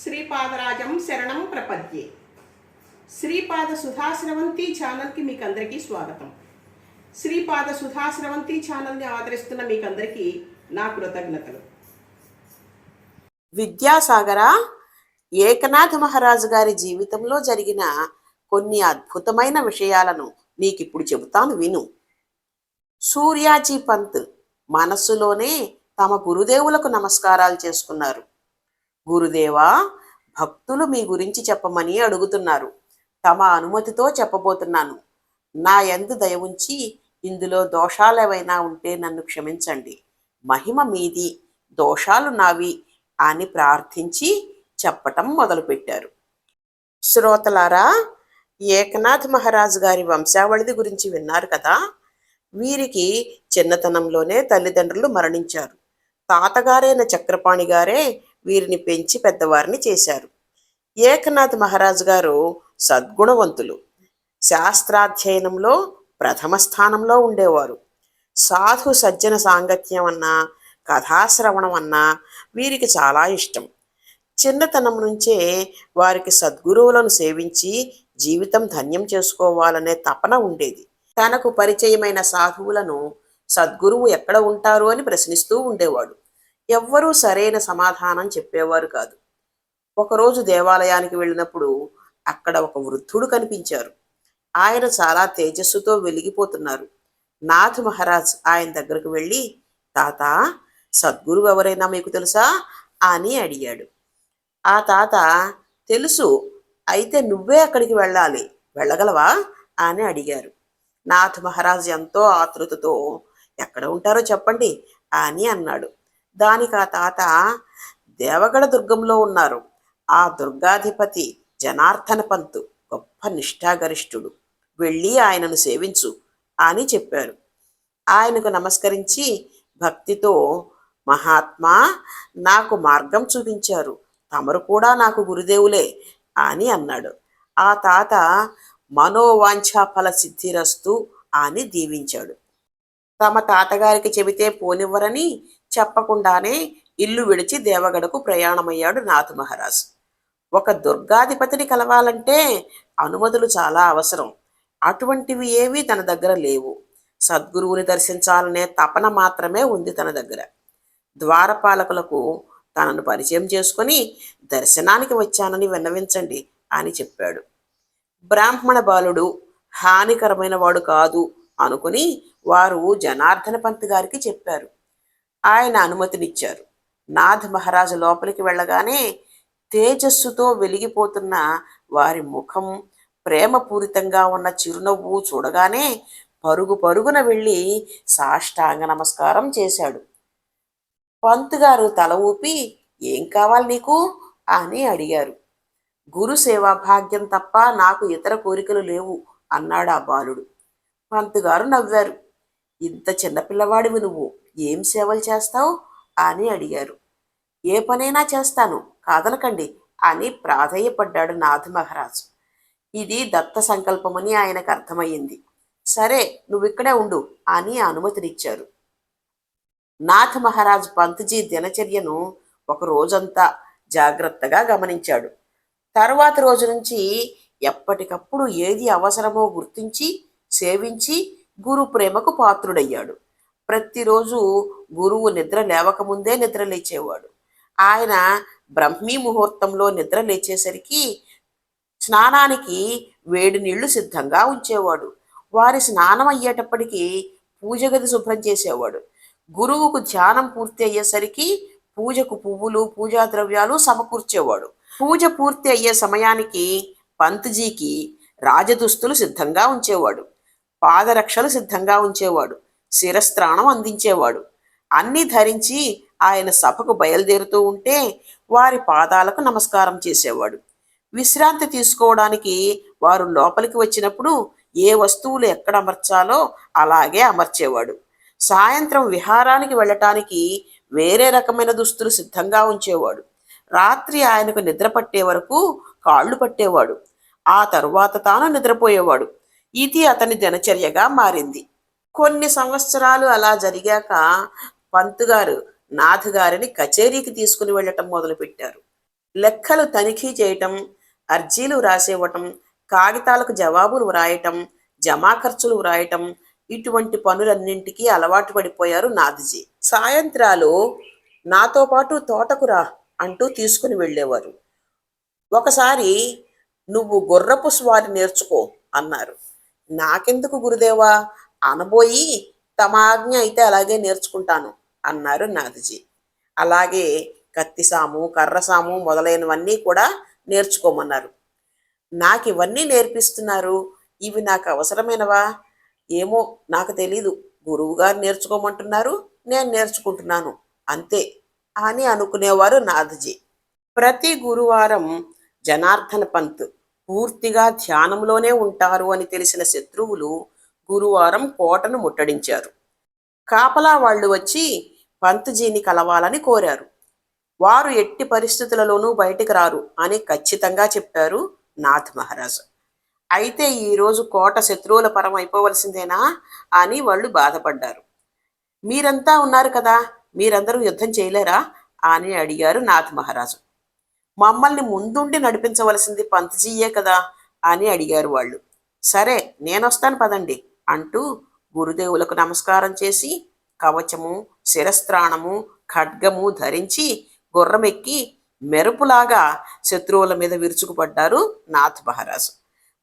శ్రీపాదరాజం శరణం ప్రపద్యే. శ్రీపాద సుధాశ్రవంతి ఛానల్కి మీకు అందరికీ స్వాగతం. శ్రీపాద సుధాశ్రవంతి ఛానల్ని ఆదరిస్తున్న మీకు అందరికీ నా కృతజ్ఞతలు. విద్యాసాగర ఏకనాథ మహారాజు గారి జీవితంలో జరిగిన కొన్ని అద్భుతమైన విషయాలను నీకు ఇప్పుడు చెబుతాను విను. సూర్యాజీ పంత్ మనస్సులోనే తమ గురుదేవులకు నమస్కారాలు చేసుకున్నారు. గురుదేవా భక్తులు మీ గురించి చెప్పమని అడుగుతున్నారు. తమ అనుమతితో చెప్పబోతున్నాను. నా యందు దయ ఉంచి ఇందులో దోషాలేవైనా ఉంటే నన్ను క్షమించండి. మహిమ మీది దోషాలు నావి అని ప్రార్థించి చెప్పటం మొదలుపెట్టారు. శ్రోతలారా ఏకనాథ్ మహారాజు గారి వంశావళిది గురించి విన్నారు కదా? వీరికి చిన్నతనంలోనే తల్లిదండ్రులు మరణించారు. తాతగారైన చక్రపాణి గారే వీరిని పెంచి పెద్దవారిని చేశారు. ఏకనాథ్ మహారాజు గారు సద్గుణవంతులు. శాస్త్రాధ్యయనంలో ప్రథమ స్థానంలో ఉండేవారు. సాధు సజ్జన సాంగత్యం అన్నా కథాశ్రవణం అన్నా వీరికి చాలా ఇష్టం. చిన్నతనం నుంచే వారికి సద్గురువులను సేవించి జీవితం ధన్యం చేసుకోవాలనే తపన ఉండేది. తనకు పరిచయమైన సాధువులను సద్గురువు ఎక్కడ ఉంటారు అని ప్రశ్నిస్తూ ఉండేవాడు. ఎవ్వరూ సరైన సమాధానం చెప్పేవారు కాదు. ఒకరోజు దేవాలయానికి వెళ్ళినప్పుడు అక్కడ ఒక వృద్ధుడు కనిపించారు. ఆయన చాలా తేజస్సుతో వెలిగిపోతున్నారు. నాథ్ మహారాజ్ ఆయన దగ్గరకు వెళ్ళి తాత సద్గురువు ఎవరైనా మీకు తెలుసా? అని అడిగాడు. ఆ తాత తెలుసు. అయితే నువ్వే అక్కడికి వెళ్ళాలి. వెళ్ళగలవా? అని అడిగారు. నాథ్ మహారాజ్ ఎంతో ఆతృతతో ఎక్కడ ఉంటారో చెప్పండి అని అన్నాడు. దానికి ఆ తాత దేవగడ దుర్గంలో ఉన్నారు. ఆ దుర్గాధిపతి జనార్దన పంతు గొప్ప నిష్ఠాగరిష్ఠుడు. వెళ్ళి ఆయనను సేవించు అని చెప్పారు. ఆయనకు నమస్కరించి భక్తితో మహాత్మా నాకు మార్గం చూపించారు. తమరు కూడా నాకు గురుదేవులే అని అన్నాడు. ఆ తాత మనోవాంఛాఫల సిద్ధిరస్తు అని దీవించాడు. తమ తాతగారికి చెబితే పోనివ్వరని చెప్పకుండానే ఇల్లు విడిచి దేవగడకు ప్రయాణమయ్యాడు నాథ్ మహారాజ్. ఒక దుర్గాధిపతిని కలవాలంటే అనుమతులు చాలా అవసరం. అటువంటివి ఏవీ తన దగ్గర లేవు. సద్గురువుని దర్శించాలనే తపన మాత్రమే ఉంది తన దగ్గర. ద్వారపాలకులకు తనను పరిచయం చేసుకొని దర్శనానికి వచ్చానని విన్నవించండి అని చెప్పాడు. బ్రాహ్మణ బాలుడు హానికరమైన వాడు కాదు అనుకుని వారు జనార్దన పంత్ గారికి చెప్పారు. ఆయన అనుమతినిచ్చారు. నాథ్ మహారాజు లోపలికి వెళ్ళగానే తేజస్సుతో వెలిగిపోతున్న వారి ముఖం ప్రేమపూరితంగా ఉన్న చిరునవ్వు చూడగానే పరుగు పరుగున వెళ్ళి సాష్టాంగ నమస్కారం చేశాడు. పంతుగారు తల ఊపి ఏం కావాలి నీకు? అని అడిగారు. గురు సేవా భాగ్యం తప్ప నాకు ఇతర కోరికలు లేవు అన్నాడు ఆ బాలుడు. పంతుగారు నవ్వారు. ఇంత చిన్నపిల్లవాడివి నువ్వు. ఏం సేవలు చేస్తావు? అని అడిగారు. ఏ పనైనా చేస్తాను కాదనకండి అని ప్రాధేయపడ్డాడు నాథ్ మహారాజు. ఇది దత్త సంకల్పమని ఆయనకు అర్థమయ్యింది. సరే నువ్విక్కడే ఉండు అని అనుమతినిచ్చారు. నాథ్ మహారాజ్ పంత్జీ దినచర్యను ఒక రోజంతా జాగ్రత్తగా గమనించాడు. తర్వాత రోజు నుంచి ఎప్పటికప్పుడు ఏది అవసరమో గుర్తించి సేవించి గురు ప్రేమకు పాత్రుడయ్యాడు. ప్రతిరోజు గురువు నిద్ర లేవకముందే నిద్ర లేచేవాడు. ఆయన బ్రహ్మీ ముహూర్తంలో నిద్ర లేచేసరికి స్నానానికి వేడి నీళ్ళు సిద్ధంగా ఉంచేవాడు. వారి స్నానం అయ్యేటప్పటికీ పూజ గది శుభ్రం చేసేవాడు. గురువుకు ధ్యానం పూర్తి అయ్యేసరికి పూజకు పువ్వులు పూజా ద్రవ్యాలు సమకూర్చేవాడు. పూజ పూర్తి అయ్యే సమయానికి పంత్జీకి రాజదుస్తులు సిద్ధంగా ఉంచేవాడు. పాదరక్షలు సిద్ధంగా ఉంచేవాడు. శిరస్త్రాణం అందించేవాడు. అన్నీ ధరించి ఆయన సభకు బయలుదేరుతూ ఉంటే వారి పాదాలకు నమస్కారం చేసేవాడు. విశ్రాంతి తీసుకోవడానికి వారు లోపలికి వచ్చినప్పుడు ఏ వస్తువులు ఎక్కడ అమర్చాలో అలాగే అమర్చేవాడు. సాయంత్రం విహారానికి వెళ్ళటానికి వేరే రకమైన దుస్తులు సిద్ధంగా ఉంచేవాడు. రాత్రి ఆయనకు నిద్ర పట్టే వరకు కాళ్ళు పట్టేవాడు. ఆ తరువాత తాను నిద్రపోయేవాడు. ఇది అతని దినచర్యగా మారింది. కొన్ని సంవత్సరాలు అలా జరిగాక పంతుగారు నాథ్ గారిని కచేరీకి తీసుకుని వెళ్ళటం మొదలుపెట్టారు. లెక్కలు తనిఖీ చేయటం అర్జీలు వ్రాసివ్వటం కాగితాలకు జవాబులు వ్రాయటం జమా ఖర్చులు వ్రాయటం ఇటువంటి పనులన్నింటికీ అలవాటు పడిపోయారు నాథజీ. సాయంత్రాలు నాతో పాటు తోటకురా అంటూ తీసుకుని వెళ్ళేవారు. ఒకసారి నువ్వు గుర్రపు స్వారి నేర్చుకో అన్నారు. నాకెందుకు గురుదేవా? అనబోయి తమ ఆజ్ఞ అయితే అలాగే నేర్చుకుంటాను అన్నారు నాథజీ అలాగే కత్తిసాము కర్రసాము మొదలైనవన్నీ కూడా నేర్చుకోమన్నారు. నాకు ఇవన్నీ నేర్పిస్తున్నారు. ఇవి నాకు అవసరమైనవా? ఏమో నాకు తెలీదు. గురువుగారు నేర్చుకోమంటున్నారు. నేను నేర్చుకుంటున్నాను. అంతే అని అనుకునేవారు నాథజీ ప్రతి గురువారం జనార్దన పంత్ పూర్తిగా ధ్యానంలోనే ఉంటారు అని తెలిసిన శత్రువులు గురువారం కోటను ముట్టడించారు. కాపలా వాళ్ళు వచ్చి పంతజీని కలవాలని కోరారు. వారు ఎట్టి పరిస్థితులలోనూ బయటికి రారు అని ఖచ్చితంగా చెప్పారు నాథ్ మహారాజు. అయితే ఈరోజు కోట శత్రువుల పరం అయిపోవలసిందేనా అని వాళ్ళు బాధపడ్డారు. మీరంతా ఉన్నారు కదా మీరందరూ యుద్ధం చేయలేరా అని అడిగారు నాథ్ మహారాజు. మమ్మల్ని ముందుండి నడిపించవలసింది పంతజీయే కదా అని అడిగారు వాళ్ళు. సరే నేనొస్తాను పదండి. అంటూ గురుదేవులకు నమస్కారం చేసి కవచము శిరస్త్రాణము ఖడ్గము ధరించి గుర్రమెక్కి మెరుపులాగా శత్రువుల మీద విరుచుకుపడ్డారు నాథ్ మహారాజు.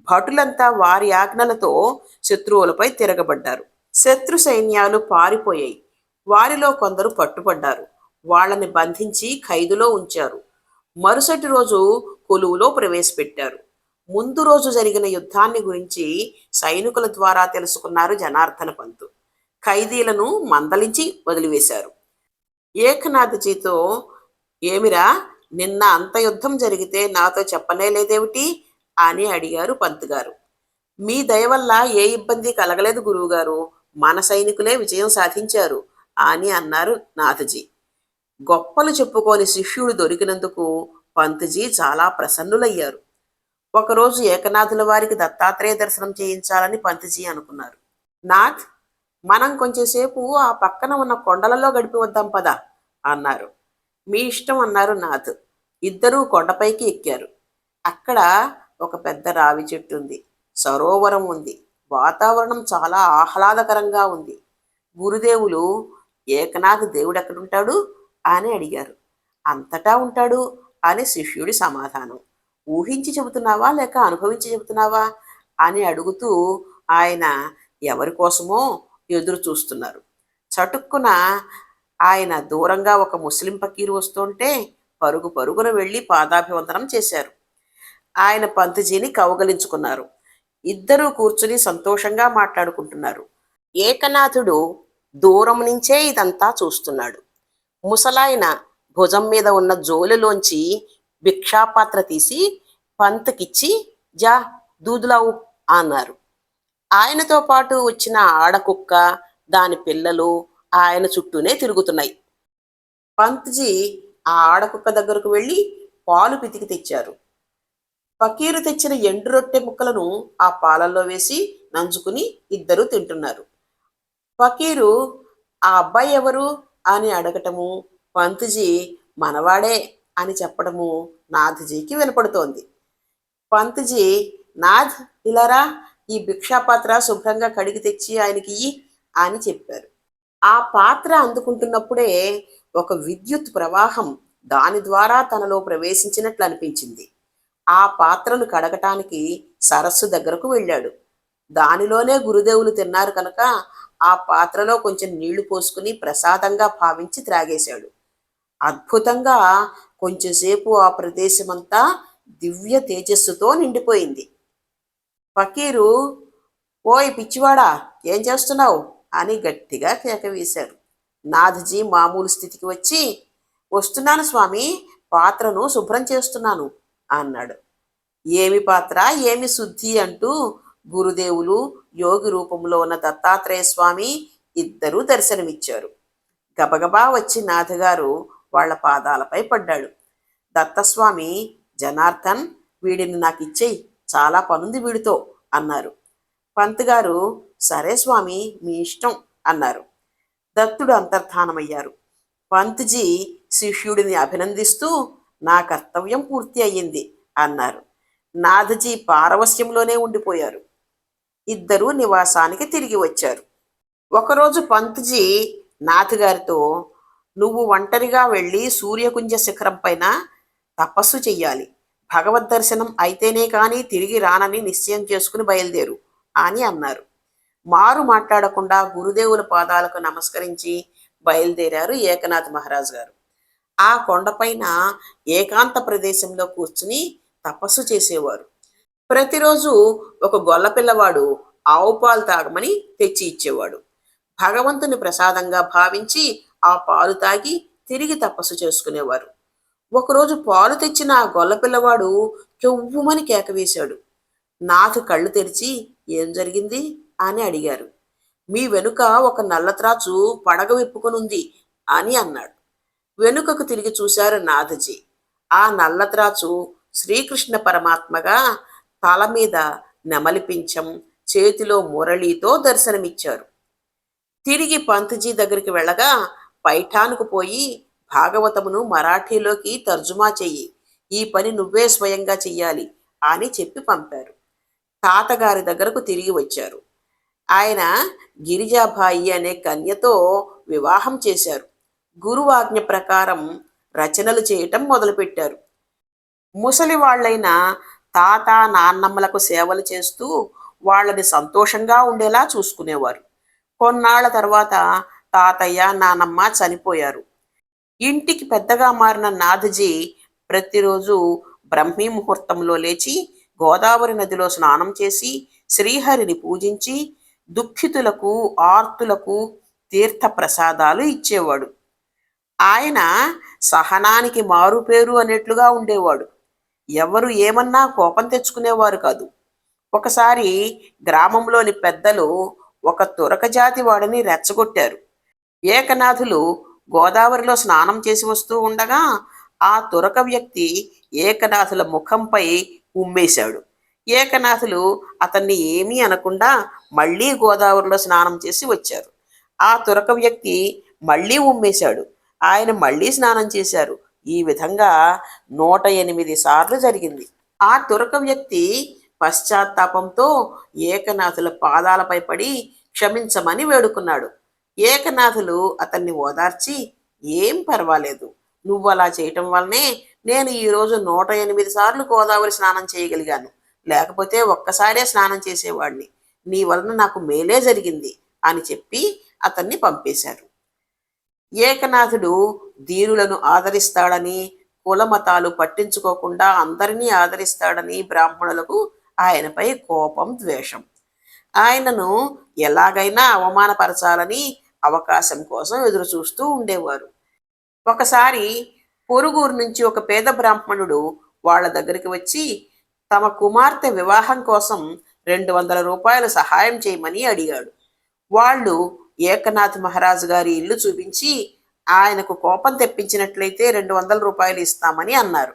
భటులంతా వారి ఆజ్ఞలతో శత్రువులపై తిరగబడ్డారు. శత్రు సైన్యాలు పారిపోయాయి. వారిలో కొందరు పట్టుపడ్డారు. వాళ్ళని బంధించి ఖైదులో ఉంచారు. మరుసటి రోజు కొలువులో ప్రవేశపెట్టారు. ముందు రోజు జరిగిన యుద్ధాన్ని గురించి సైనికుల ద్వారా తెలుసుకున్నారు జనార్దన పంతు. ఖైదీలను మందలించి వదిలివేశారు. ఏకనాథజీతో ఏమిరా నిన్న అంత యుద్ధం జరిగితే నాతో చెప్పనే లేదేమిటి? అని అడిగారు పంత్ గారు. మీ దయ వల్ల ఏ ఇబ్బంది కలగలేదు గురువుగారు. మన సైనికులే విజయం సాధించారు అని అన్నారు నాథజీ. గొప్పలు చెప్పుకోని శిష్యుడు దొరికినందుకు పంత్జీ చాలా ప్రసన్నులయ్యారు. ఒకరోజు ఏకనాథుల వారికి దత్తాత్రేయ దర్శనం చేయించాలని పంతిజీ అనుకున్నారు. నాథ్ మనం కొంచెంసేపు ఆ పక్కన ఉన్న కొండలలో గడిపి వద్దాం పదా అన్నారు. మీ ఇష్టం అన్నారు నాథ్. ఇద్దరూ కొండపైకి ఎక్కారు. అక్కడ ఒక పెద్ద రావి చెట్టు ఉంది. సరోవరం ఉంది. వాతావరణం చాలా ఆహ్లాదకరంగా ఉంది. గురుదేవులు ఏకనాథ్ దేవుడు ఎక్కడుంటాడు అని అడిగారు. అంతటా ఉంటాడు అని శిష్యుడి సమాధానం. ఊహించి చెబుతున్నావా లేక అనుభవించి చెబుతున్నావా అని అడుగుతూ ఆయన ఎవరి కోసమో ఎదురు చూస్తున్నారు. చటుక్కున ఆయన దూరంగా ఒక ముస్లిం పకీరు వస్తుంటే పరుగు పరుగున వెళ్ళి పాదాభివందనం చేశారు. ఆయన పంతుజీని కౌగలించుకున్నారు. ఇద్దరూ కూర్చుని సంతోషంగా మాట్లాడుకుంటున్నారు. ఏకనాథుడు దూరం నుంచే ఇదంతా చూస్తున్నాడు. ముసలాయన భుజం మీద ఉన్న జోలులోంచి భిక్షాపాత్ర తీసి పంతకిచ్చి జా దూదులావు అన్నారు. ఆయనతో పాటు వచ్చిన ఆడకుక్క దాని పిల్లలు ఆయన చుట్టూనే తిరుగుతున్నాయి. పంత్జీ ఆ ఆడకుక్క దగ్గరకు వెళ్ళి పాలు పితికి తెచ్చారు. ఫకీరు తెచ్చిన ఎండు రొట్టె ముక్కలను ఆ పాలల్లో వేసి నంచుకుని ఇద్దరు తింటున్నారు. ఫకీరు ఆ అబ్బాయి ఎవరు? అని అడగటము పంతుజీ మనవాడే. అని చెప్పడము నాథ్జీకి వినపడుతోంది. పంత్జీ నాథ్ ఇలారా ఈ భిక్షాపాత్ర శుభ్రంగా కడిగి తెచ్చి ఆయనకి అని చెప్పారు. ఆ పాత్ర అందుకుంటున్నప్పుడే ఒక విద్యుత్ ప్రవాహం దాని ద్వారా తనలో ప్రవేశించినట్లు అనిపించింది. ఆ పాత్రను కడగటానికి సరస్సు దగ్గరకు వెళ్ళాడు. దానిలోనే గురుదేవులు తిన్నారు కనుక ఆ పాత్రలో కొంచెం నీళ్ళు పోసుకుని ప్రసాదంగా భావించి త్రాగేశాడు. అద్భుతంగా కొంచెంసేపు ఆ ప్రదేశమంతా దివ్య తేజస్సుతో నిండిపోయింది. ఫకీరు ఓయ్ పిచ్చివాడా ఏం చేస్తున్నావు? అని గట్టిగా కేక వేశారు నాథజీ మామూలు స్థితికి వచ్చి వస్తున్నాను స్వామి పాత్రను శుభ్రం చేస్తున్నాను అన్నాడు. ఏమి పాత్ర ఏమి శుద్ధి అంటూ గురుదేవులు యోగి రూపంలో ఉన్న దత్తాత్రేయ స్వామి ఇద్దరూ దర్శనమిచ్చారు. గబగబా వచ్చి నాథగారు వాళ్ళ పాదాలపై పడ్డాడు. దత్తస్వామి జనార్దన్ వీడిని నాకు ఇచ్చేయి చాలా పనుంది వీడితో అన్నారు. పంతుగారు సరే స్వామి మీ ఇష్టం అన్నారు. దత్తుడు అంతర్ధానమయ్యారు. పంత్జీ శిష్యుడిని అభినందిస్తూ నా కర్తవ్యం పూర్తి అయ్యింది అన్నారు. నాథజీ పారవస్యంలోనే ఉండిపోయారు. ఇద్దరూ నివాసానికి తిరిగి వచ్చారు. ఒకరోజు పంత్జీ నాథగారితో నువ్వు ఒంటరిగా వెళ్ళి సూర్యకుంజ శిఖరం పైన తపస్సు చెయ్యాలి. భగవద్ దర్శనం అయితేనే కానీ తిరిగి రానని నిశ్చయం చేసుకుని బయలుదేరు అని అన్నారు. మారు మాట్లాడకుండా గురుదేవుల పాదాలకు నమస్కరించి బయలుదేరారు ఏకనాథ్ మహారాజ్ గారు. ఆ కొండపైన ఏకాంత ప్రదేశంలో కూర్చుని తపస్సు చేసేవారు. ప్రతిరోజు ఒక గొల్ల పిల్లవాడు ఆవు పాలు తాగమని తెచ్చి ఇచ్చేవాడు. భగవంతుని ప్రసాదంగా భావించి ఆ పాలు తాగి తిరిగి తపస్సు చేసుకునేవారు. ఒకరోజు పాలు తెచ్చిన ఆ గొల్ల పిల్లవాడు చెవ్వుమని కేకవేశాడు నాథు కళ్ళు తెరిచి ఏం జరిగింది? అని అడిగారు. మీ వెనుక ఒక నల్లత్రాచు పడగ విప్పుకొనుంది అని అన్నాడు. వెనుకకు తిరిగి చూశారు నాథజీ ఆ నల్లత్రాచు శ్రీకృష్ణ పరమాత్మగా తల మీద నెమలిపించం చేతిలో మురళితో దర్శనమిచ్చారు. తిరిగి పంతజీ దగ్గరికి వెళ్ళగా పైఠానుకు పోయి భాగవతమును మరాఠీలోకి తర్జుమా చెయ్యి. ఈ పని నువ్వే స్వయంగా చెయ్యాలి అని చెప్పి పంపారు. తాతగారి దగ్గరకు తిరిగి వచ్చారు. ఆయన గిరిజాబాయి అనే కన్యతో వివాహం చేశారు. గురువాజ్ఞ ప్రకారం రచనలు చేయటం మొదలుపెట్టారు. ముసలి వాళ్ళైన తాత నాన్నమ్మలకు సేవలు చేస్తూ వాళ్ళని సంతోషంగా ఉండేలా చూసుకునేవారు. కొన్నాళ్ళ తర్వాత తాతయ్య నానమ్మ చనిపోయారు. ఇంటికి పెద్దగా మారిన నాథజీ ప్రతిరోజు బ్రహ్మీ ముహూర్తంలో లేచి గోదావరి నదిలో స్నానం చేసి శ్రీహరిని పూజించి దుఃఖితులకు ఆర్తులకు తీర్థ ప్రసాదాలు ఇచ్చేవాడు. ఆయన సహనానికి మారుపేరు అనేట్లుగా ఉండేవాడు. ఎవరు ఏమన్నా కోపం తెచ్చుకునేవారు కాదు. ఒకసారి గ్రామంలోని పెద్దలు ఒక తురక జాతి వాడిని రెచ్చగొట్టారు. ఏకనాథులు గోదావరిలో స్నానం చేసి వస్తూ ఉండగా ఆ తురక వ్యక్తి ఏకనాథుల ముఖంపై ఉమ్మేశాడు. ఏకనాథులు అతన్ని ఏమీ అనకుండా మళ్ళీ గోదావరిలో స్నానం చేసి వచ్చారు. ఆ తురక వ్యక్తి మళ్ళీ ఉమ్మేశాడు. ఆయన మళ్ళీ స్నానం చేశారు. ఈ విధంగా నూట ఎనిమిది సార్లు జరిగింది. ఆ తురక వ్యక్తి పశ్చాత్తాపంతో ఏకనాథుల పాదాలపై పడి క్షమించమని వేడుకున్నాడు. ఏకనాథులు అతన్ని ఓదార్చి ఏం పర్వాలేదు. నువ్వు అలా చేయటం వల్లనే నేను ఈరోజు నూట ఎనిమిది సార్లు గోదావరి స్నానం చేయగలిగాను. లేకపోతే ఒక్కసారే స్నానం చేసేవాడిని నీ వలన నాకు మేలే జరిగింది అని చెప్పి అతన్ని పంపేశారు. ఏకనాథుడు దీనులను ఆదరిస్తాడని కులమతాలు పట్టించుకోకుండా అందరినీ ఆదరిస్తాడని బ్రాహ్మణులకు ఆయనపై కోపం ద్వేషం. ఆయనను ఎలాగైనా అవమానపరచాలని అవకాశం కోసం ఎదురు చూస్తూ ఉండేవారు. ఒకసారి పొరుగురు నుంచి ఒక పేద బ్రాహ్మణుడు వాళ్ళ దగ్గరికి వచ్చి తమ కుమార్తె వివాహం కోసం రెండు వందల రూపాయలు సహాయం చేయమని అడిగాడు. వాళ్ళు ఏకనాథ్ మహారాజు గారి ఇల్లు చూపించి ఆయనకు కోపం తెప్పించినట్లయితే రెండు వందల రూపాయలు ఇస్తామని అన్నారు.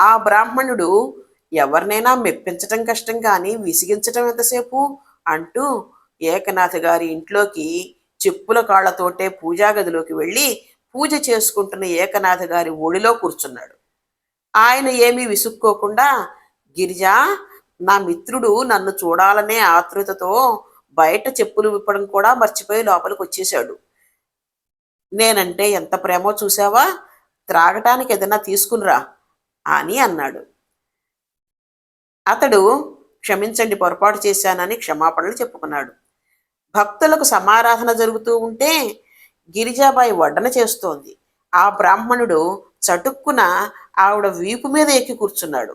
ఆ బ్రాహ్మణుడు ఎవరినైనా మెప్పించటం కష్టం కానీ విసిగించటం ఎంతసేపు? అంటూ ఏకనాథ్ గారి ఇంట్లోకి చెప్పుల కాళ్ళతోటే పూజా గదిలోకి వెళ్ళి పూజ చేసుకుంటున్న ఏకనాథ గారి ఒడిలో కూర్చున్నాడు. ఆయన ఏమీ విసుక్కోకుండా గిరిజా నా మిత్రుడు నన్ను చూడాలనే ఆతృతతో బయట చెప్పులు విప్పడం కూడా మర్చిపోయి లోపలికి వచ్చేశాడు. నేనంటే ఎంత ప్రేమో చూసావా త్రాగటానికి ఏదైనా తీసుకునిరా అని అన్నాడు. అతడు క్షమించండి పొరపాటు చేశానని క్షమాపణలు చెప్పుకున్నాడు. భక్తులకు సమారాధన జరుగుతూ ఉంటే గిరిజాబాయి వడ్డన చేస్తోంది. ఆ బ్రాహ్మణుడు చటుక్కున ఆవిడ వీపు మీద ఎక్కి కూర్చున్నాడు.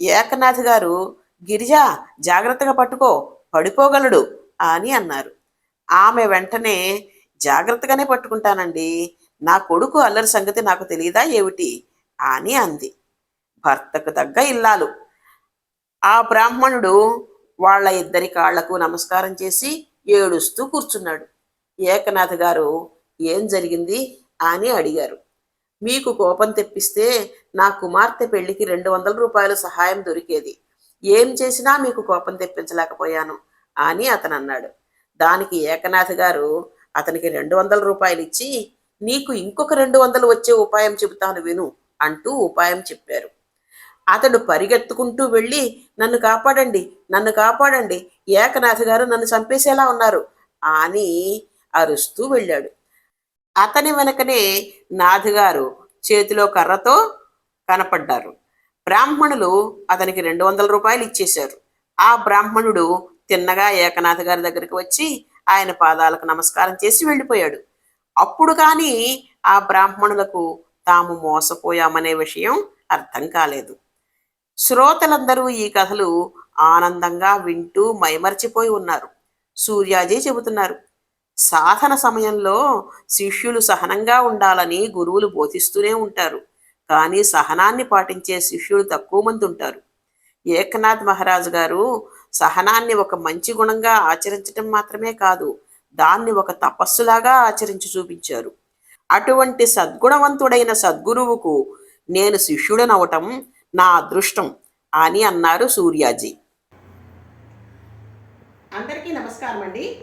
ఏకనాథ్ గారు గిరిజా జాగ్రత్తగా పట్టుకో పడిపోగలడు అని అన్నారు. ఆమె వెంటనే జాగ్రత్తగానే పట్టుకుంటానండి నా కొడుకు అల్లరి సంగతి నాకు తెలియదా ఏమిటి అని అంది. భర్తకు తగ్గ ఇల్లాలు. ఆ బ్రాహ్మణుడు వాళ్ళ ఇద్దరి కాళ్ళకు నమస్కారం చేసి ఏడుస్తూ కూర్చున్నాడు. ఏకనాథ్ గారు ఏం జరిగింది? అని అడిగారు. మీకు కోపం తెప్పిస్తే నా కుమార్తె పెళ్ళికి రెండు వందల రూపాయల సహాయం దొరికేది. ఏం చేసినా మీకు కోపం తెప్పించలేకపోయాను అని అతను అన్నాడు దానికి ఏకనాథ్ గారు అతనికి రెండు వందల రూపాయలు ఇచ్చి నీకు ఇంకొక రెండు వందలు వచ్చే ఉపాయం చెబుతాను విను అంటూ ఉపాయం చెప్పారు. అతడు పరిగెత్తుకుంటూ వెళ్ళి నన్ను కాపాడండి నన్ను కాపాడండి. ఏకనాథ్ గారు నన్ను చంపేసేలా ఉన్నారు. అని అరుస్తూ వెళ్ళాడు. అతని వెనకనే నాథుగారు చేతిలో కర్రతో కనపడ్డారు. బ్రాహ్మణులు అతనికి రెండు వందల రూపాయలు ఇచ్చేశారు. ఆ బ్రాహ్మణుడు తిన్నగా ఏకనాథ్ గారి దగ్గరికి వచ్చి ఆయన పాదాలకు నమస్కారం చేసి వెళ్ళిపోయాడు. అప్పుడు కానీ ఆ బ్రాహ్మణులకు తాము మోసపోయామనే విషయం అర్థం కాలేదు. శ్రోతలందరూ ఈ కథలు ఆనందంగా వింటూ మైమర్చిపోయి ఉన్నారు. సూర్యాజీ చెబుతున్నారు సాధన సమయంలో శిష్యులు సహనంగా ఉండాలని గురువులు బోధిస్తూనే ఉంటారు. కానీ సహనాన్ని పాటించే శిష్యులు తక్కువ మంది ఉంటారు. ఏకనాథ్ మహారాజు గారు సహనాన్ని ఒక మంచి గుణంగా ఆచరించటం మాత్రమే కాదు దాన్ని ఒక తపస్సులాగా ఆచరించి చూపించారు. అటువంటి సద్గుణవంతుడైన సద్గురువుకు నేను శిష్యుడనవటం నా అదృష్టం అని అన్నారు సూర్యాజీ. అందరికీ నమస్కారం అండి.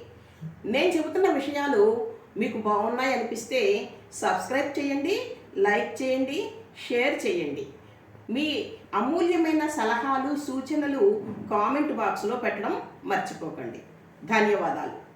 నేను చెబుతున్న విషయాలు మీకు బాగున్నాయి అనిపిస్తే సబ్స్క్రైబ్ చేయండి లైక్ చేయండి షేర్ చేయండి. మీ అమూల్యమైన సలహాలు సూచనలు కామెంట్ బాక్స్లో పెట్టడం మర్చిపోకండి. ధన్యవాదాలు.